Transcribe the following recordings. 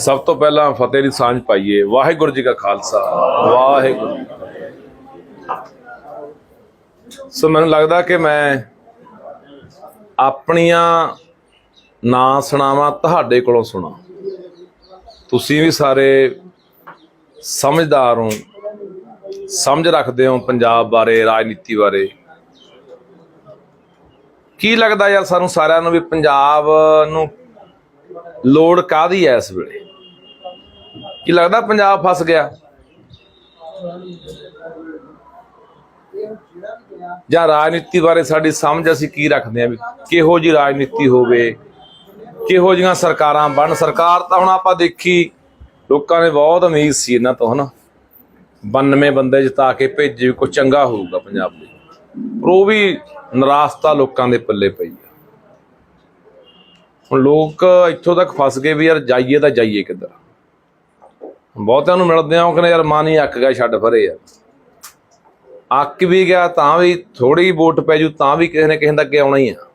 ਸਭ ਤੋਂ ਪਹਿਲਾਂ ਫਤਿਹ ਦੀ ਸਾਂਝ ਪਾਈਏ। ਵਾਹਿਗੁਰੂ ਜੀ ਕਾ ਖਾਲਸਾ। ਵਾਹਿਗੁਰੂ ਜੀ ਸੋ ਮੈਨੂੰ ਲੱਗਦਾ ਕਿ ਮੈਂ ਆਪਣੀਆਂ ਨਾ ਸੁਣਾਵਾਂ, ਤੁਹਾਡੇ ਕੋਲੋਂ ਸੁਣਾ। ਤੁਸੀਂ ਵੀ ਸਾਰੇ ਸਮਝਦਾਰ ਹੋ, ਸਮਝ ਰੱਖਦੇ ਹੋ ਪੰਜਾਬ ਬਾਰੇ, ਰਾਜਨੀਤੀ ਬਾਰੇ। ਕੀ ਲੱਗਦਾ ਯਾਰ ਸਾਨੂੰ ਸਾਰਿਆਂ ਨੂੰ ਵੀ ਪੰਜਾਬ ਨੂੰ ਲੋੜ ਕਾਦੀ ਐ ਇਸ ਵੇਲੇ? ਕੀ ਲੱਗਦਾ ਪੰਜਾਬ ਫਸ ਗਿਆ? ਜਾਂ ਰਾਜਨੀਤੀ ਬਾਰੇ ਸਾਡੀ ਸਮਝ ਅਸੀਂ ਕੀ ਰੱਖਦੇ ਆ ਵੀ ਕਿਹੋ ਜੀ ਰਾਜਨੀਤੀ ਹੋਵੇ, ਕਿਹੋ ਜੀਆਂ ਸਰਕਾਰਾਂ ਬਣ ਸਰਕਾਰ ਤਾਂ ਹੁਣ ਆਪਾਂ ਦੇਖੀ, ਲੋਕਾਂ ਨੇ ਬਹੁਤ ਉਮੀਦ ਸੀ ਇਹਨਾਂ ਤੋਂ, ਹਨਾ? 92 ਬੰਦੇ ਜਿਤਾ ਕੇ ਭੇਜੇ ਵੀ ਕੁਝ ਚੰਗਾ ਹੋਊਗਾ ਪੰਜਾਬ ਲਈ। ਪਰ ਉਹ ਵੀ ਨਿਰਾਸ਼ਤਾ ਲੋਕਾਂ ਦੇ ਪੱਲੇ ਪਈ ਆ। ਹੁਣ ਲੋਕ ਇੱਥੋਂ ਤੱਕ ਫਸ ਗਏ ਵੀ ਯਾਰ ਜਾਈਏ ਤਾਂ ਜਾਈਏ ਕਿੱਧਰ? ਬਹੁਤਿਆਂ ਨੂੰ ਮਿਲਦੇ ਆ, ਉਹ ਕਹਿੰਦੇ ਯਾਰ ਮਾਂ ਨਹੀਂ ਅੱਕ ਗਿਆ, ਛੱਡ ਫਰੇ ਯਾਰ ਅੱਕ ਵੀ ਗਿਆ ਤਾਂ ਵੀ ਥੋੜੀ ਵੋਟ ਪੈ ਜੂ, ਤਾਂ ਵੀ ਕਿਸੇ ਨੇ ਕਿਸੇ ਦਾ ਅੱਗੇ ਆਉਣਾ ਹੀ ਆ।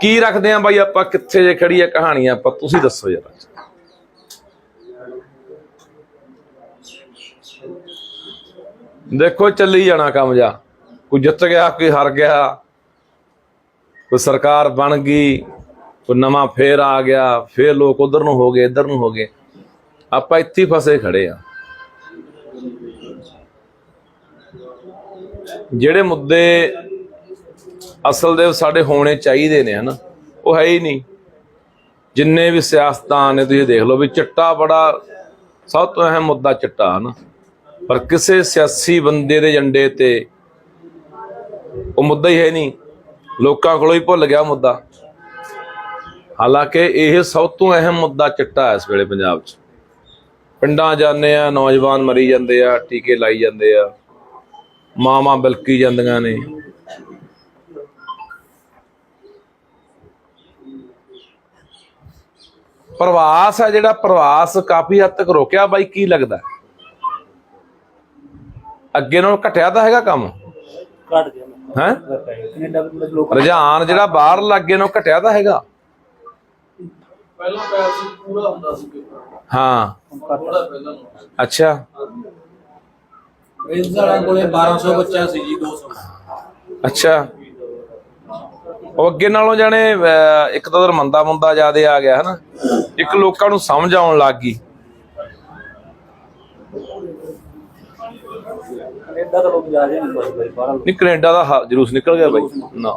ਕੀ ਰੱਖਦੇ ਆ ਬਾਈ ਆਪਾਂ, ਕਿੱਥੇ ਜੇ ਖੜੀ ਆ ਕਹਾਣੀ ਆਪਾਂ, ਤੁਸੀਂ ਦੱਸੋ ਯਾਰ ਦੇਖੋ ਚੱਲੀ ਜਾਣਾ ਕੰਮ ਜਾ। ਕੋਈ ਜਿੱਤ ਗਿਆ, ਕੋਈ ਹਾਰ ਗਿਆ, ਕੋਈ ਸਰਕਾਰ ਬਣ ਗਈ ਕੋਈ ਨਵਾਂ ਫੇਰ ਆ ਗਿਆ, ਫੇਰ ਲੋਕ ਉਧਰ ਨੂੰ ਹੋ ਗਏ, ਇੱਧਰ ਨੂੰ ਹੋ ਗਏ। ਆਪਾਂ ਇੱਥੇ ਫਸੇ ਖੜੇ ਆ। ਜਿਹੜੇ ਮੁੱਦੇ ਅਸਲ ਦੇ ਸਾਡੇ ਹੋਣੇ ਚਾਹੀਦੇ ਨੇ, ਹਨਾ, ਉਹ ਹੈ ਹੀ ਨਹੀਂ। ਜਿੰਨੇ ਵੀ ਸਿਆਸਤਦਾਨ ਨੇ, ਤੁਸੀਂ ਦੇਖ ਲਓ ਵੀ ਚਿੱਟਾ ਬੜਾ ਸਭ ਤੋਂ ਅਹਿਮ ਮੁੱਦਾ ਚਿੱਟਾ, ਹਨਾ। ਪਰ ਕਿਸੇ ਸਿਆਸੀ ਬੰਦੇ ਦੇ ਏਜੰਡੇ ਤੇ ਉਹ ਮੁੱਦਾ ਹੀ ਹੈ ਨਹੀਂ। ਲੋਕਾਂ ਕੋਲੋਂ ਹੀ ਭੁੱਲ ਗਿਆ ਮੁੱਦਾ। ਹਾਲਾਂਕਿ ਇਹ ਸਭ ਤੋਂ ਅਹਿਮ ਮੁੱਦਾ ਚਿੱਟਾ ਹੈ ਇਸ ਵੇਲੇ ਪੰਜਾਬ 'ਚ। ਪਿੰਡਾਂ ਜਾਂਦੇ ਆ ਨੌਜਵਾਨ ਮਰੀ ਜਾਂਦੇ ਆ ਟੀਕੇ ਲਾਈ ਜਾਂਦੇ ਆ। ਮਾਵਾਂ ਬਲਕੀ ਜਾਂਦੀਆਂ ਨੇ। ਪ੍ਰਵਾਸ ਹੈ ਜਿਹੜਾ ਪ੍ਰਵਾਸ ਕਾਫੀ ਹੱਦ ਤੱਕ ਰੋਕਿਆ। ਬਾਈ ਕੀ ਲੱਗਦਾ? ਅੱਗੇ ਨਾਲੋਂ ਘਟਿਆ ਤਾਂ ਹੈਗਾ ਕੰਮ? ਘਟ ਗਿਆ। ਹੈ? ਰੁਝਾਨ ਜਿਹੜਾ ਬਾਹਰ ਲੱਗੇ ਨਾਲੋਂ ਘਟਿਆ ਤਾਂ ਹੈਗਾ। ਪਹਿਲਾਂ ਪੈਸੇ ਪੂਰਾ ਹੁੰਦਾ ਸੀ ਹਾਂ। ਥੋੜਾ ਪਹਿਲਾਂ ਨੂੰ ਅੱਛਾ। ਪ੍ਰਿੰਸ ਵਾਲਿਆਂ ਕੋਲੇ 1200 ਬੱਚਾ ਸੀ ਜੀ 200 ਅੱਛਾ। ਉਹ ਅੱਗੇ ਨਾਲੋਂ ਜਾਣੇ ਅਹ, ਇੱਕ ਤਾਂ ਉਧਰ ਮੰਦਾ ਮੁੰਦਾ ਜਿਆਦੇ ਆ ਗਿਆ ਹਨਾ? ਇੱਕ ਲੋਕਾਂ ਨੂੰ ਸਮਝ ਆਉਣ ਲੱਗ ਗਈ। ਕੈਨੇਡਾ ਤਾਂ ਲੋਕ ਜਾ ਰਹੇ ਨਹੀਂ ਬਸ ਬਈ ਬਾਹਰ ਨਹੀਂ ਕੈਨੇਡਾ ਦਾ ਹ- ਜਲੂਸ ਨਿਕਲ ਗਿਆ ਬਾਈ। ਨਾ।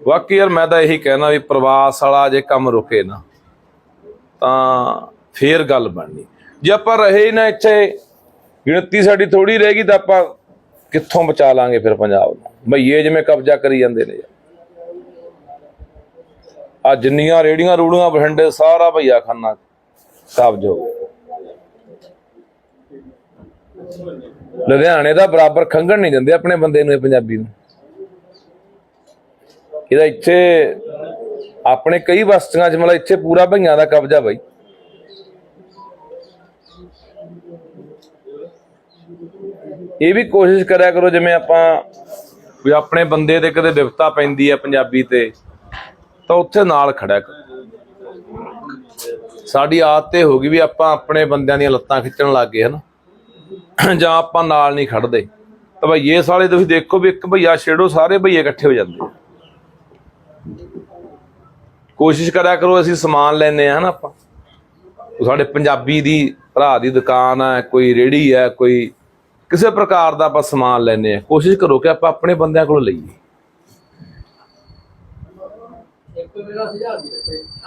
ਬਾਕੀ ਯਾਰ ਮੈਂ ਤਾਂ ਇਹੀ ਕਹਿਣਾ ਵੀ ਪ੍ਰਵਾਸ ਵਾਲਾ ਜੇ ਕੰਮ ਰੁਕੇ ਨਾ, ਤਾਂ ਫੇਰ ਗੱਲ ਬਣਨੀ। ਜੇ ਆਪਾਂ ਰਹੇ ਹੀ ਨਾ ਇੱਥੇ, ਗਿਣਤੀ ਸਾਡੀ ਥੋੜੀ ਰਹੇਗੀ ਤਾਂ ਆਪਾਂ ਕਿੱਥੋਂ ਬਚਾ ਲਾਂਗੇ ਫਿਰ ਪੰਜਾਬ ਨੂੰ? ਭਈਏ ਜਿਵੇਂ ਕਬਜ਼ਾ ਕਰੀ ਜਾਂਦੇ ਨੇ ਆ ਜਿੰਨੀਆਂ ਰੇੜੀਆਂ ਰੂੜੀਆਂ ਬਠਿੰਡੇ ਸਾਰਾ ਭਈਆ ਖਾਨਾ ਕਬਜ਼ ਹੋ ਲੁਧਿਆਣੇ ਦਾ ਬਰਾਬਰ ਖੰਗਣ ਨਹੀਂ ਦਿੰਦੇ ਆਪਣੇ ਬੰਦੇ ਨੂੰ ਇਹ ਪੰਜਾਬੀ ਨੂੰ। ਇਹਦਾ ਇੱਥੇ ਆਪਣੇ ਕਈ ਬਸਤੀਆਂ 'ਚ ਮਤਲਬ ਇੱਥੇ ਪੂਰਾ ਭਈਆਂ ਦਾ ਕਬਜ਼ਾ ਬਈ। ਇਹ ਵੀ ਕੋਸ਼ਿਸ਼ ਕਰਿਆ ਕਰੋ ਜਿਵੇਂ ਆਪਾਂ ਵੀ ਆਪਣੇ ਬੰਦੇ ਤੇ ਕਦੇ ਵਿਪਤਾ ਪੈਂਦੀ ਹੈ ਪੰਜਾਬੀ ਤੇ, ਤਾਂ ਉੱਥੇ ਨਾਲ ਖੜਿਆ ਕਰੋ। ਸਾਡੀ ਆਦਤ ਇਹ ਹੋ ਗਈ ਵੀ ਆਪਾਂ ਆਪਣੇ ਬੰਦਿਆਂ ਦੀਆਂ ਲੱਤਾਂ ਖਿੱਚਣ ਲੱਗ ਗਏ ਹਨਾ। ਜਾਂ ਆਪਾਂ ਨਾਲ ਨਹੀਂ ਖੜਦੇ। ਤਾਂ ਭਈਏ ਸਾਲੇ ਤੁਸੀਂ ਦੇਖੋ ਵੀ ਇੱਕ ਭਈਆ ਛੇੜੋ, ਸਾਰੇ ਭਈਏ ਇਕੱਠੇ ਹੋ ਜਾਂਦੇ ਕੋਸ਼ਿਸ਼ ਕਰਿਆ ਕਰੋ ਅਸੀਂ ਸਮਾਨ ਲੈਨੇ ਆ ਹਨਾ ਆਪਾਂ। ਸਾਡੇ ਪੰਜਾਬੀ ਦੀ ਭਰਾ ਦੀ ਦੁਕਾਨ ਹੈ ਕੋਈ ਰੇੜੀ ਹੈ ਕੋਈ ਕਿਸੇ ਪ੍ਰਕਾਰ ਦਾ ਆਪਾਂ ਸਮਾਨ ਲੈਨੇ ਆ ਕੋਸ਼ਿਸ਼ ਕਰੋ ਕਿ ਆਪਾਂ ਆਪਣੇ ਬੰਦਿਆਂ ਕੋਲੋਂ ਲਈਏ।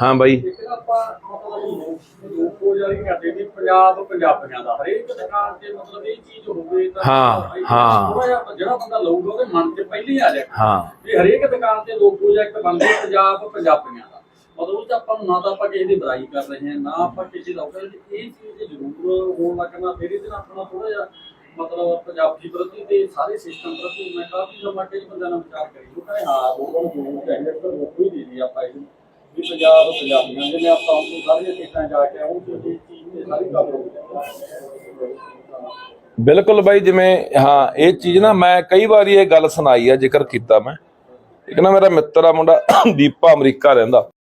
ਹਾਂ ਬਾਈ। ਇੱਕ ਨਾ ਆਪਾਂ ਮਤਲਬ ਲੋਕੋ ਜਾਰੀ ਕਰਦੇ ਵੀ ਪੰਜਾਬ ਪੰਜਾਬੀਆਂ ਦਾ ਹਰੇਕ ਦੁਕਾਨ ਤੇ ਮਤਲਬ ਇਹ ਚੀਜ਼ ਹੋਵੇ ਤਾਂ ਹਾਂ, ਹਾਂ। ਜਿਹੜਾ ਬੰਦਾ ਲਊਗਾ ਉਹਦੇ ਮਨ 'ਚ ਪਹਿਲੀ ਆ ਜਾਏ। ਹਾਂ। ਵੀ ਹਰੇਕ ਦੁਕਾਨ ਤੇ ਲੋਕ ਪ੍ਰੋਜੈਕਟ ਬਣਦੇ ਪੰਜਾਬ ਪੰਜਾਬੀਆਂ ਦਾ। ਮਤਲਬ ਉਹ 'ਚ ਆਪਾਂ ਨੂੰ ਨਾ ਤਾਂ ਆਪਾਂ ਕਿਸੇ ਦੀ ਬੁਰਾਈ ਕਰ ਰਹੇ ਹਾਂ, ਨਾ ਆਪਾਂ ਕਿਸੇ ਦਾ ਇਹ ਚੀਜ਼ ਜ਼ਰੂਰ ਹੋਣ ਲੱਗਣਾ ਫਿਰ ਇਹਦੇ ਨਾਲ ਆਪਣਾ ਥੋੜਾ ਜਿਹਾ ਮਤਲਬ ਪੰਜਾਬੀ ਪ੍ਰਤੀ ਤੇ ਸਾਰੇ ਸਿਸਟਮ ਪ੍ਰਤੀ ਮੈਂ ਕਾਫੀ ਸਮਾਂ ਕਈ ਬੰਦਿਆਂ ਨਾਲ ਵਿਚਾਰ ਕਰੀ। ਉਹ ਕਹਿੰਦੇ, ਹਾਂ ਲੋਕਾਂ ਨੂੰ ਚਾਹੀਦਾ ਪਰ ਲੋਕ ਦੇ ਦੀ ਆਪਾਂ ਇਹਨੂੰ। ਵੀ ਪੰਜਾਬ, ਪੰਜਾਬੀਆਂ ਜਿਵੇਂ ਆਪਾਂ ਹੁਣ ਸਾਰੀਆਂ ਖੇਤਾਂ ਜਾ ਕੇ ਆਉਂ ਚੀਜ਼ ਤੇ ਸਾਰੀ ਗੱਲ ਬਿਲਕੁਲ ਬਾਈ, ਜਿਵੇਂ, ਹਾਂ, ਇਹ ਚੀਜ਼ ਨਾ ਮੈਂ ਕਈ ਵਾਰੀ ਇਹ ਗੱਲ ਸੁਣਾਈ ਆ, ਜ਼ਿਕਰ ਕੀਤਾ ਮੈਂ। ਇੱਕ ਨਾ ਮੇਰਾ ਮਿੱਤਰ ਆ ਮੁੰਡਾ, ਦੀਪਾ ਅਮਰੀਕਾ ਰਹਿੰਦਾ।